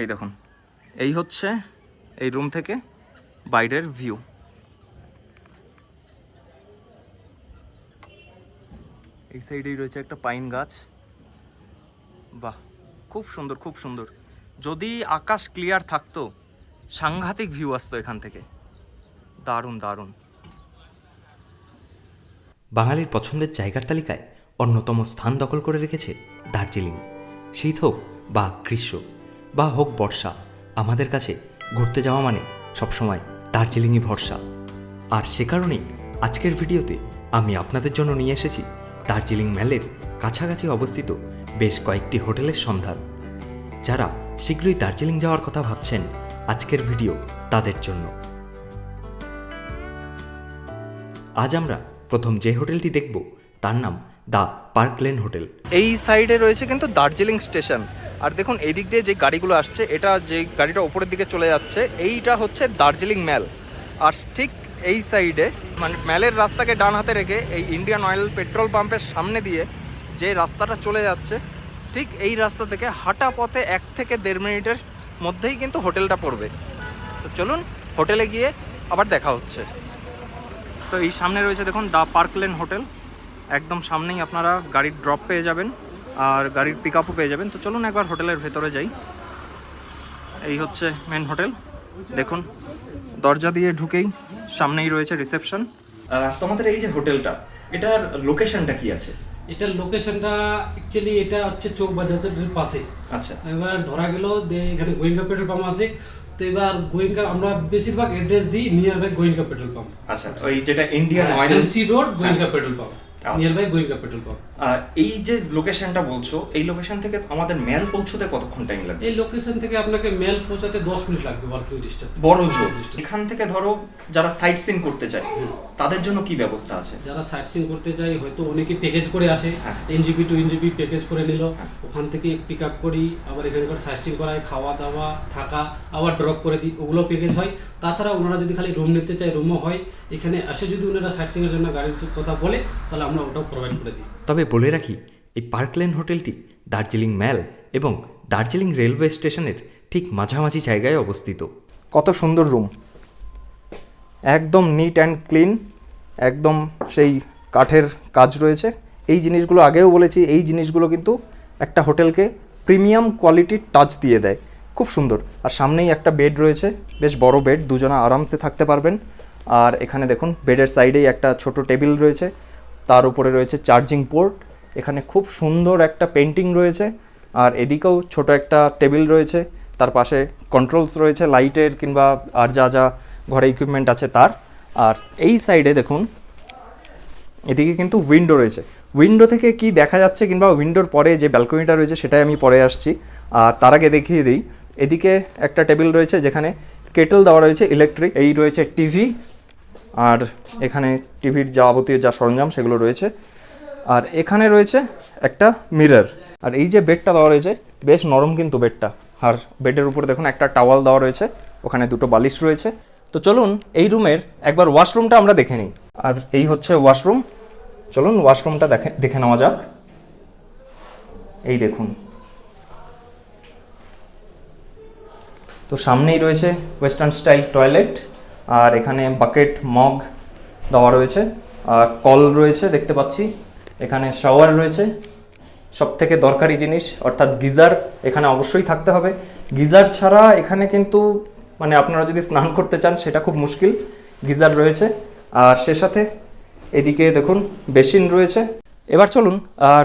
এই দেখুন। এই হচ্ছে এই রুম থেকে বাইরের ভিউ। এই সাইডেই রয়েছে একটা পাইন গাছ। বাহ, খুব সুন্দর খুব সুন্দর। যদি আকাশ ক্লিয়ার থাকতো, সাংঘাতিক ভিউ আসতো এখান থেকে। দারুণ দারুণ। বাঙালির পছন্দের জায়গার তালিকায় অন্যতম স্থান দখল করে রেখেছে দার্জিলিং শীত হোক বা গ্রীষ্ম। বা হোক বর্ষা, আমাদের কাছে ঘুরতে যাওয়া মানে সবসময় দার্জিলিংই ভরসা। আর সে কারণেই আজকের ভিডিওতে আমি আপনাদের জন্য নিয়ে এসেছি দার্জিলিং ম্যালের কাছাকাছি অবস্থিত বেশ কয়েকটি হোটেলের সন্ধান। যারা শীঘ্রই দার্জিলিং যাওয়ার কথা ভাবছেন, আজকের ভিডিও তাদের জন্য। আজ আমরা প্রথম যে হোটেলটি দেখব, তার নাম দ্য পার্কলেন হোটেল। এই সাইডে রয়েছে কিন্তু দার্জিলিং স্টেশন। আর দেখুন এই দিক দিয়ে যে গাড়িগুলো আসছে, এটা যে গাড়িটা উপরের দিকে চলে যাচ্ছে, এইটা হচ্ছে দার্জিলিং ম্যাল। আর ঠিক এই সাইডে মানে ম্যালের রাস্তাকে ডান হাতে রেখে এই ইন্ডিয়ান অয়েল পেট্রোল পাম্পের সামনে দিয়ে যে রাস্তাটা চলে যাচ্ছে, ঠিক এই রাস্তা থেকে হাঁটা পথে এক থেকে দেড় মিনিটের মধ্যেই কিন্তু হোটেলটা পড়বে। তো চলুন, হোটেলে গিয়ে আবার দেখা হচ্ছে। তো এই সামনে রয়েছে দেখুন, দা পার্ক লেন হোটেল। একদম সামনেই আপনারা গাড়ির ড্রপ পেয়ে যাবেন। আর গাড়ির পিক আপও পেয়ে যাবেন। তো চলুন একবার হোটেলের ভেতরে যাই। এই হচ্ছে মেন হোটেল দেখুন দরজা দিয়ে ঢুকেই সামনেই রয়েছে রিসেপশন তোমাদের এই যে হোটেলটা এটার লোকেশনটা কি আছে? এটার লোকেশনটা অ্যাকচুয়ালি এটা হচ্ছে চোখ বাজারের পাশে। আচ্ছা। এবার ধরা গেল যে এখানে গোয়েঙ্কা পেট্রোল পাম্প আছে। তো এবার গোয়েঙ্কা আমরা বেশিরভাগ অ্যাড্রেস দিই near by Goenka petrol pump. আচ্ছা ওই যেটা Indian Oil LC Road Goenka petrol pump. আচ্ছা। Near by Goenka petrol pump. এই যে লোকেশনটা বলছো এই লোকেশন থেকে আমাদের ম্যাল পৌঁছতে কতক্ষণ টাইম লাগবে? এই লোকেশন থেকে আপনাকে মেল পৌঁছাতে দশ মিনিট লাগবে ওয়ার্কিং ডিস্টেন্স বড় জোর। এখান থেকে ধরো যারা সাইট সিন করতে চায় তাদের জন্য কি ব্যবস্থা আছে? যারা সাইট সিন করতে যায় হয়তো অনেকে প্যাকেজ করে আসে। এনজিপি টু এনজিপি প্যাকেজ করে নিল। হ্যাঁ। ওখান থেকে পিক আপ করি আবার এখানকার সাইট সিন করায় খাওয়া দাওয়া থাকা আবার ড্রপ করে দিই ওগুলো প্যাকেজ হয়। তাছাড়া ওনারা যদি খালি রুম নিতে চায় রুমও হয়। এখানে আসে যদি ওনারা সাইট সিনের জন্য গাড়ির কথা বলে তাহলে আমরা ওটাও প্রোভাইড করে দিই। তবে বলে রাখি, এই পার্কলেন হোটেলটি দার্জিলিং ম্যাল এবং দার্জিলিং রেলওয়ে স্টেশনের ঠিক মাঝামাঝি জায়গায় অবস্থিত। কত সুন্দর রুম। একদম নিট অ্যান্ড ক্লিন একদম সেই কাঠের কাজ রয়েছে। এই জিনিসগুলো আগেও বলেছি, এই জিনিসগুলো কিন্তু একটা হোটেলকে প্রিমিয়াম কোয়ালিটির টাচ দিয়ে দেয়। খুব সুন্দর। আর সামনেই একটা বেড রয়েছে, বেশ বড় বেড, দুজনা আরামসে থাকতে পারবেন। আর এখানে দেখুন, বেডের সাইডেই একটা ছোট টেবিল রয়েছে। তার উপরে রয়েছে চার্জিং পোর্ট। এখানে খুব সুন্দর একটা পেন্টিং রয়েছে। আর এদিকেও ছোট একটা টেবিল রয়েছে। তার পাশে কন্ট্রোলস রয়েছে, লাইটের কিংবা আর যা যা ঘরে ইকুইপমেন্ট আছে তার। আর এই সাইডে দেখুন, এদিকে কিন্তু উইন্ডো রয়েছে। উইন্ডো থেকে কি দেখা যাচ্ছে কিংবা উইন্ডোর পরে যে ব্যালকনিটা রয়েছে সেটাই আমি পরে আসছি। আর তার আগে দেখিয়ে দিই, এদিকে একটা টেবিল রয়েছে যেখানে কেটল দেওয়া রয়েছে ইলেকট্রিক এই রয়েছে টিভি আর এখানে টিভির যাবতীয় যা সরঞ্জাম সেগুলো রয়েছে। আর এখানে রয়েছে একটা মিরর আর এই যে বেডটা দেওয়া রয়েছে, বেশ নরম কিন্তু বেডটা আর বেডের উপরে দেখুন একটা টাওয়াল দেওয়া রয়েছে, ওখানে দুটো বালিশ রয়েছে। তো চলুন এই রুমের একবার ওয়াশরুমটা আমরা দেখে নিই। আর এই হচ্ছে ওয়াশরুম চলুন ওয়াশরুমটা দেখে দেখে নেওয়া যাক। এই দেখুন। তো সামনেই রয়েছে ওয়েস্টার্ন স্টাইল টয়লেট আর এখানে বাকেট মগ দেওয়া রয়েছে। আর কল রয়েছে, দেখতে পাচ্ছি। এখানে শাওয়ার রয়েছে। সব থেকে দরকারি জিনিস, অর্থাৎ গিজার এখানে অবশ্যই থাকতে হবে। গিজার ছাড়া এখানে কিন্তু মানে আপনারা যদি স্নান করতে চান, সেটা খুব মুশকিল। গিজার রয়েছে। আর সে সাথে এদিকে দেখুন, বেসিন রয়েছে। এবার চলুন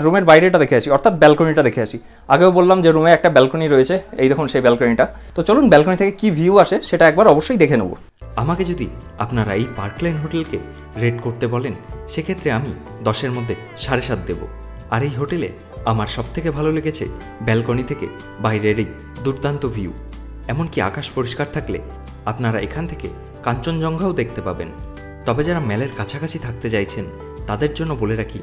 রুমের বাইরেটা দেখে আসি, অর্থাৎ ব্যালকনিটা দেখে আসি। আগেও বললাম যে রুমে একটা ব্যালকনি রয়েছে, এই দেখুন সেই ব্যালকনিটা তো চলুন ব্যালকনি থেকে কি ভিউ আসে, সেটা একবার অবশ্যই দেখে নেব। আমাকে যদি আপনারা এই পার্ক লেন হোটেলকে রেট করতে বলেন, সেক্ষেত্রে আমি দশের মধ্যে সাড়ে সাত দেব। আর এই হোটেলে আমার সবথেকে ভালো লেগেছে ব্যালকনি থেকে বাইরের এই দুর্দান্ত ভিউ। এমনকি আকাশ পরিষ্কার থাকলে আপনারা এখান থেকে কাঞ্চনজঙ্ঘাও দেখতে পাবেন। তবে যারা মেলের কাছাকাছি থাকতে চাইছেন, তাদের জন্য বলে রাখি,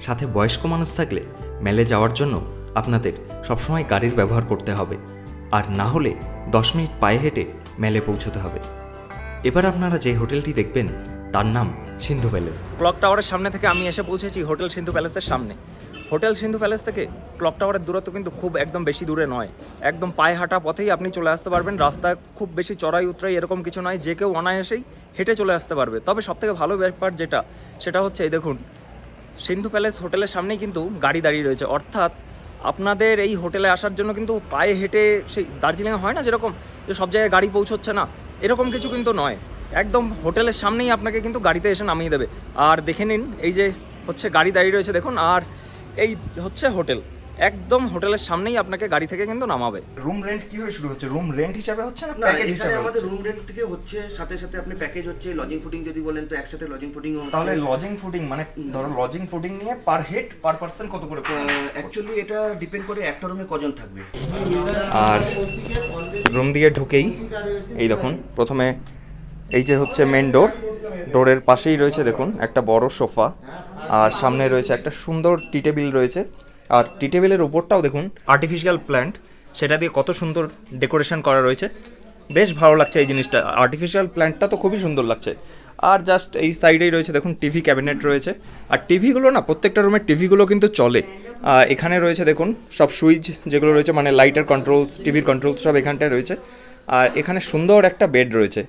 সাথে বয়স্ক মানুষ থাকলে মেলে যাওয়ার জন্য আপনাদের সবসময় গাড়ির ব্যবহার করতে হবে। আর না হলে দশ মিনিট পায়ে হেঁটে মেলে পৌঁছতে হবে। এবার আপনারা যে হোটেলটি দেখবেন, তার নাম সিন্ধু প্যালেস। ক্লক টাওয়ারের সামনে থেকে আমি এসে পৌঁছেছি হোটেল সিন্ধু প্যালেসের সামনে। হোটেল সিন্ধু প্যালেস থেকে ক্লক টাওয়ারের দূরত্ব কিন্তু খুব একদম বেশি দূরে নয়। একদম পায়ে হাঁটা পথেই আপনি চলে আসতে পারবেন। রাস্তায় খুব বেশি চড়াই উতরাই এরকম কিছু নয়, যে কেউ অনায়াসেই হেঁটে চলে আসতে পারবে। তবে সবথেকে ভালো ব্যাপার যেটা, সেটা হচ্ছে, এই দেখুন, সিন্ধু প্যালেস হোটেলের সামনেই কিন্তু গাড়ি দাঁড়িয়ে রয়েছে। অর্থাৎ আপনাদের এই হোটেলে আসার জন্য কিন্তু পায়ে হেঁটে সেই দার্জিলিংয়ে হয় না যেরকম, যে সব জায়গায় গাড়ি পৌঁছচ্ছে না এরকম কিছু কিন্তু নয়। একদম হোটেলের সামনেই আপনাকে কিন্তু গাড়িতে এসে নামিয়ে দেবে। আর দেখে নিন, এই যে হচ্ছে গাড়ি দাঁড়িয়ে রয়েছে, দেখুন, আর এই হচ্ছে হোটেল। একদম হোটেলের সামনেই আপনাকে গাড়ি থেকে কিন্তু নামাবে। রুম রেন্ট কীভাবে শুরু হচ্ছে? রুম রেন্ট হিসাবে হচ্ছে না না এখানে আমাদের রুম রেন্ট থেকে হচ্ছে সাথে সাথে আপনি প্যাকেজ হচ্ছে লজিং ফুডিং যদি বলেন তো একসাথে লজিং ফুডিং তাহলে লজিং ফুডিং মানে ধরো লজিং ফুডিং নিয়ে পার হেড পার পার্সন কত করে অ্যাকচুয়ালি এটা ডিপেন্ড করে একটা রুমে কজন থাকবে। আর রুম দিয়ে ঢুকেই এই দেখুন প্রথমে এই যে হচ্ছে মেন ডোর ডোরের পাশেই রয়েছে দেখুন একটা বড় সোফা আর সামনে রয়েছে একটা সুন্দর টি টেবিল রয়েছে। আর টি টেবিলের উপরটাও দেখুন আর্টিফিশিয়াল প্ল্যান্ট সেটা দিয়ে কত সুন্দর ডেকোরেশন করা রয়েছে। বেশ ভালো লাগছে এই জিনিসটা। আর্টিফিশিয়াল প্ল্যান্টটা তো খুবই সুন্দর লাগছে। আর জাস্ট এই সাইডেই রয়েছে দেখুন টিভি ক্যাবিনেট রয়েছে। আর টিভিগুলো না, প্রত্যেকটা রুমের টিভিগুলো কিন্তু চলে। এখানে রয়েছে দেখুন, সব সুইচ যেগুলো রয়েছে মানে লাইটের কন্ট্রোলস টিভির কন্ট্রোলস সব এখানটায় রয়েছে। আর এখানে সুন্দর একটা বেড রয়েছে।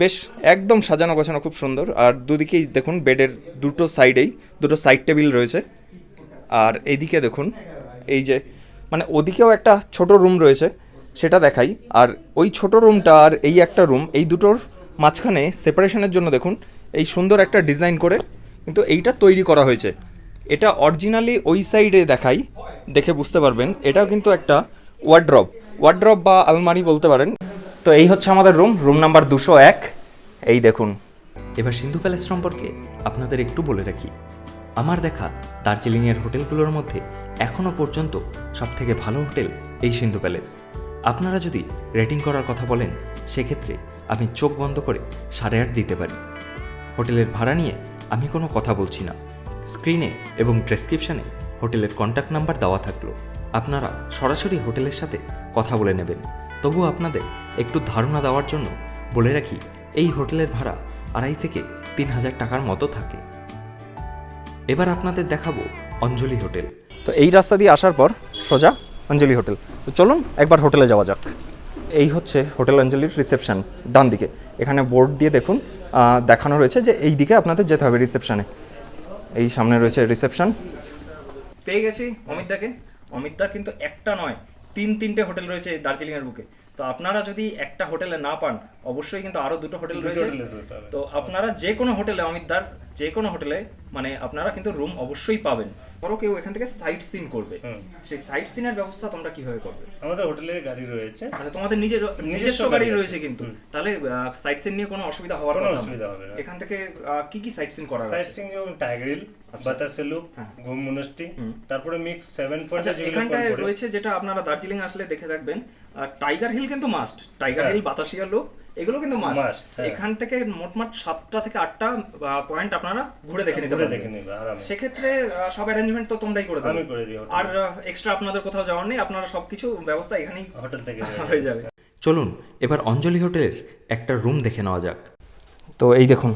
বেশ একদম সাজানো গোছানো খুব সুন্দর। আর দুদিকেই দেখুন বেডের দুটো সাইডেই দুটো সাইড টেবিল রয়েছে। আর এইদিকে দেখুন, এই যে মানে ওদিকেও একটা ছোট রুম রয়েছে, সেটা দেখাই। আর ওই ছোট রুমটা আর এই একটা রুম, এই দুটোর মাঝখানে সেপারেশনের জন্য দেখুন, এই সুন্দর একটা ডিজাইন করে কিন্তু এইটা তৈরি করা হয়েছে। এটা অরিজিনালি ওই সাইডে দেখাই, দেখে বুঝতে পারবেন। এটাও কিন্তু একটা ওয়ার্ড্রপ ওয়ার্ড্রপ বা আলমারি বলতে পারেন। তো এই হচ্ছে আমাদের রুম রুম নাম্বার দুশো এক। এই দেখুন। এবার সিন্ধু প্যালেস সম্পর্কে আপনাদের একটু বলে রাখি। আমার দেখা দার্জিলিংয়ের হোটেলগুলোর মধ্যে এখনও পর্যন্ত সবথেকে ভালো হোটেল এই সিন্ধু প্যালেস। আপনারা যদি রেটিং করার কথা বলেন, সেক্ষেত্রে আমি চোখ বন্ধ করে সাড়ে আট দিতে পারি। হোটেলের ভাড়া নিয়ে আমি কোনো কথা বলছি না। স্ক্রিনে এবং ডেসক্রিপশানে হোটেলের কন্ট্যাক্ট নাম্বার দেওয়া থাকল। আপনারা সরাসরি হোটেলের সাথে কথা বলে নেবেন। তবু আপনাদের একটু ধারণা দেওয়ার জন্য বলে রাখি, এই হোটেলের ভাড়া আড়াই থেকে তিন হাজার টাকার মতো থাকে। এবার আপনাদের দেখাবো অঞ্জলি হোটেল। তো এই রাস্তা দিয়ে আসার পর সোজা অঞ্জলি হোটেল। তো চলুন একবার হোটেলে যাওয়া যাক। এই হচ্ছে হোটেল অঞ্জলির রিসেপশন ডান দিকে। এখানে বোর্ড দিয়ে দেখুন দেখানো রয়েছে যে এই দিকে আপনাদের যেতে হবে রিসেপশনে। এই সামনে রয়েছে রিসেপশন। পেয়ে গেছি অমিতদাকে। অমিতদা কিন্তু একটা নয় তিন তিনটে হোটেল রয়েছে দার্জিলিংয়ের বুকে। তো আপনারা যদি একটা হোটেলে না পান অবশ্যই কিন্তু আরও দুটো হোটেল রয়েছে। তো আপনারা যে কোনো হোটেলে অমিতদার যে কোনো হোটেলে মানে আপনারা কিন্তু রুম অবশ্যই পাবেন। ধরো কেউ এখান থেকে সাইট সিন করবে। সেই সাইট সিনের ব্যবস্থা তোমরা কীভাবে করবে? আমাদের হোটেলের গাড়ি রয়েছে। আচ্ছা তোমাদের নিজের নিজস্ব গাড়ি রয়েছে। কিন্তু। তাহলে সাইট সিন নিয়ে কোনো অসুবিধা হওয়ার কোনো কথা না। অসুবিধা হবে না। এখান থেকে কি কি সাইট সিন সাইট আছে? সিং যেমন টাইগার হিল বাতাসেলু ঘুম মনস্টি তারপরে মিক্স সেভেন আচ্ছা পয়েন্ট এখানটায় রয়েছে যেটা আপনারা দার্জিলিং আসলে দেখে থাকবেন আর টাইগার হিল কিন্তু must tiger hill Batasia loop এগুলো কিন্তু মাস্ট হ্যাঁ। এখান থেকে মোটমাট সাতটা থেকে আটটা পয়েন্ট আপনারা ঘুরে দেখে নিতে দেখে নিবে আরামে। সেক্ষেত্রে সব অ্যারেঞ্জমেন্ট তো তোমরাই করে দেবে। আমি করে দিই আর এক্সট্রা আপনাদের কোথাও যাওয়ার নেই আপনারা সবকিছু ব্যবস্থা এখানেই হোটেল থেকে হয়ে যাবে। চলুন এবার অঞ্জলি হোটেলের একটা রুম দেখে নেওয়া যাক। তো এই দেখুন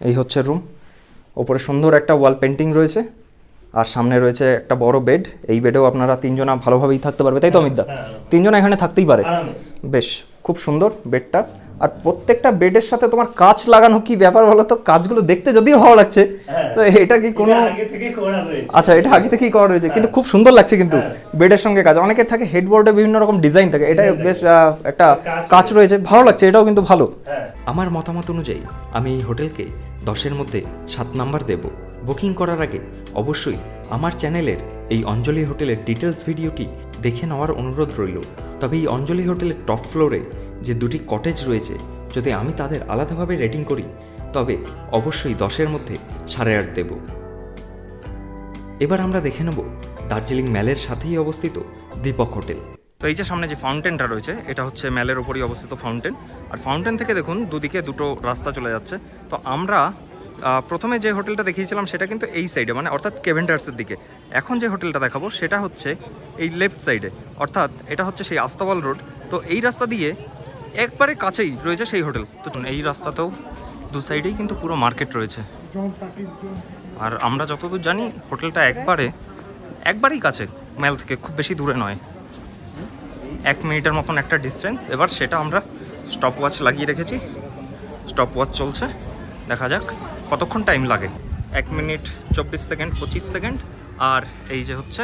এই হচ্ছে রুম ওপরে সুন্দর একটা ওয়াল পেন্টিং রয়েছে আর সামনে রয়েছে একটা বড় বেড এই বেডেও আপনারা তিনজনা ভালোভাবেই থাকতে পারবে তাই তো অমিতদা তিনজনা এখানে থাকতেই পারে। বেশ খুব সুন্দর বেডটা আর প্রত্যেকটা বেডের সাথে তোমার কাচ লাগানো কি ব্যাপার বলো তো? কাজগুলো দেখতে যদিও ভালো লাগছে তো এটা কি কোনো এটা আগে থেকে করা আচ্ছা এটা আগে থেকেই করা রয়েছে কিন্তু খুব সুন্দর লাগছে কিন্তু বেডের সঙ্গে কাজ। অনেকের থাকে হেডবোর্ডে বিভিন্ন রকম ডিজাইন থাকে এটা বেশ একটা কাজ রয়েছে ভালো লাগছে এটাও কিন্তু ভালো। হ্যাঁ। আমার মতামত অনুযায়ী আমি এই হোটেলকে দশের মধ্যে সাত নাম্বার দেব। বুকিং করার আগে অবশ্যই আমার চ্যানেলের এই অঞ্জলি হোটেলের ডিটেলস ভিডিওটি দেখে নেওয়ার অনুরোধ রইল। তবে এই অঞ্জলি হোটেলের টপ ফ্লোরে যে দুটি কটেজ রয়েছে, যদি আমি তাদের আলাদাভাবে রেটিং করি, তবে অবশ্যই দশের মধ্যে সাড়ে আট দেব। এবার আমরা দেখে নেব দার্জিলিং ম্যালের সাথেই অবস্থিত দীপক হোটেল। তো এই যে সামনে যে ফাউন্টেনটা রয়েছে, এটা হচ্ছে ম্যালের ওপরই অবস্থিত ফাউন্টেন। আর ফাউন্টেন থেকে দেখুন, দুদিকে দুটো রাস্তা চলে যাচ্ছে। তো আমরা প্রথমে যে হোটেলটা দেখিয়েছিলাম সেটা কিন্তু এই সাইডে মানে অর্থাৎ কেভেন্টার্সের দিকে। এখন যে হোটেলটা দেখাবো সেটা হচ্ছে এই লেফট সাইডে অর্থাৎ এটা হচ্ছে সেই আস্তাবল রোড তো এই রাস্তা দিয়ে একবারে কাছেই রয়েছে সেই হোটেল। তো এই রাস্তাতেও দু সাইডেই কিন্তু পুরো মার্কেট রয়েছে। আর আমরা যতদূর জানি, হোটেলটা একবারে, একবারেই কাছে। ম্যাল থেকে খুব বেশি দূরে নয়। এক মিনিটের মতন একটা ডিস্টেন্স এবার সেটা আমরা স্টপ ওয়াচ লাগিয়ে রেখেছি। স্টপ ওয়াচ চলছে। দেখা যাক। কতক্ষণ টাইম লাগে? এক মিনিট চব্বিশ সেকেন্ড পঁচিশ সেকেন্ড আর এই যে হচ্ছে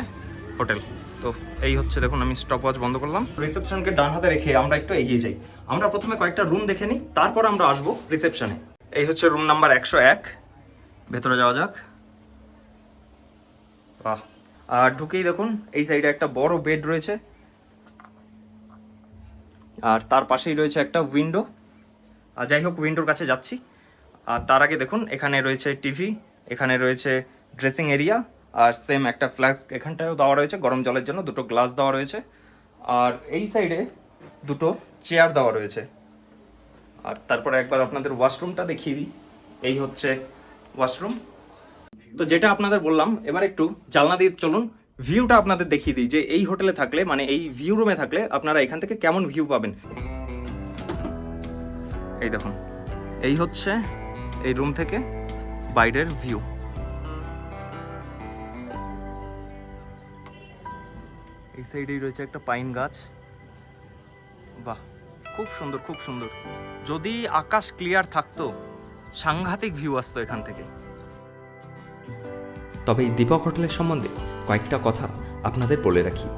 হোটেল। তো এই হচ্ছে দেখুন আমি স্টপ ওয়াচ বন্ধ করলাম। রিসেপশনকে ডান হাতে রেখে আমরা একটু এগিয়ে যাই। আমরা প্রথমে কয়েকটা রুম দেখে নিই তারপর আমরা আসব রিসেপশনে এই হচ্ছে রুম নাম্বার একশো এক। ভেতরে যাওয়া যাক। বাহ। আর ঢুকেই দেখুন এই সাইডে একটা বড় বেড রয়েছে। আর তার পাশেই রয়েছে একটা উইন্ডো আর যাই হোক উইন্ডোর কাছে যাচ্ছি। আর তার আগে দেখুন, এখানে রয়েছে টিভি, এখানে রয়েছে ড্রেসিং এরিয়া, আর সেম একটা ফ্ল্যাক্স এখানটায়ও দেওয়া রয়েছে, গরম জলের জন্য দুটো গ্লাস দেওয়া রয়েছে, আর এই সাইডে দুটো চেয়ার দেওয়া রয়েছে। আর তারপরে একবার আপনাদের ওয়াশরুমটা দেখিয়ে দিই, এই হচ্ছে ওয়াশরুম তো যেটা আপনাদের বললাম, এবার একটু জালনা দিয়ে চলুন ভিউটা আপনাদের দেখিয়ে দিই, যে এই হোটেলে থাকলে মানে এই ভিউ রুমে থাকলে আপনারা এখান থেকে কেমন ভিউ পাবেন? এই দেখুন, এই হচ্ছে এই রুম থেকে বাইরের ভিউ এই সাইডেই রয়েছে একটা পাইন গাছ। বাহ, খুব সুন্দর খুব সুন্দর। যদি আকাশ ক্লিয়ার থাকতো, সাংঘাতিক ভিউ আসতো এখান থেকে। তবে এই দীপক হোটেলের সম্বন্ধে কয়েকটা কথা আপনাদের বলে রাখি।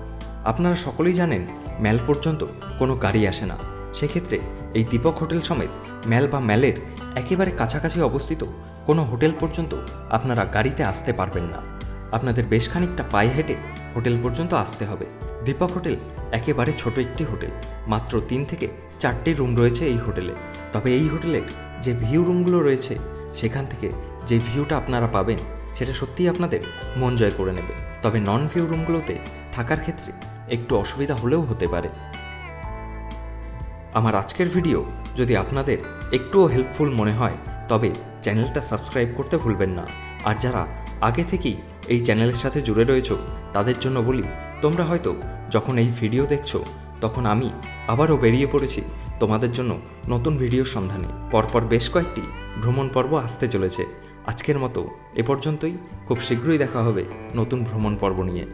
আপনারা সকলেই জানেন, ম্যাল পর্যন্ত কোনো গাড়ি আসে না। সেক্ষেত্রে এই দীপক হোটেল সমেত ম্যাল বা ম্যালের একেবারে কাছাকাছি অবস্থিত কোনো হোটেল পর্যন্ত আপনারা গাড়িতে আসতে পারবেন না। আপনাদের বেশ খানিকটা পায়ে হেঁটে হোটেল পর্যন্ত আসতে হবে। দীপক হোটেল একেবারে ছোট একটি হোটেল। মাত্র তিন থেকে চারটি রুম রয়েছে এই হোটেলে। তবে এই হোটেলের যে ভিউ রুমগুলো রয়েছে, সেখান থেকে যে ভিউটা আপনারা পাবেন, সেটা সত্যিই আপনাদের মন জয় করে নেবে। তবে নন ভিউ রুমগুলোতে থাকার ক্ষেত্রে একটু অসুবিধা হলেও হতে পারে। আমার আজকের ভিডিও যদি আপনাদের একটুও হেল্পফুল মনে হয়, তবে চ্যানেলটা সাবস্ক্রাইব করতে ভুলবেন না। আর যারা আগে থেকেই এই চ্যানেলের সাথে জুড়ে রয়েছো, তাদের জন্য বলি, তোমরা হয়তো যখন এই ভিডিও দেখছ, তখন আমি আবারও বেরিয়ে পড়েছি তোমাদের জন্য নতুন ভিডিওর সন্ধানে। পরপর বেশ কয়েকটি ভ্রমণ পর্ব আসতে চলেছে। আজকের মতো এ পর্যন্তই। খুব শীঘ্রই দেখা হবে নতুন ভ্রমণ পর্ব নিয়ে।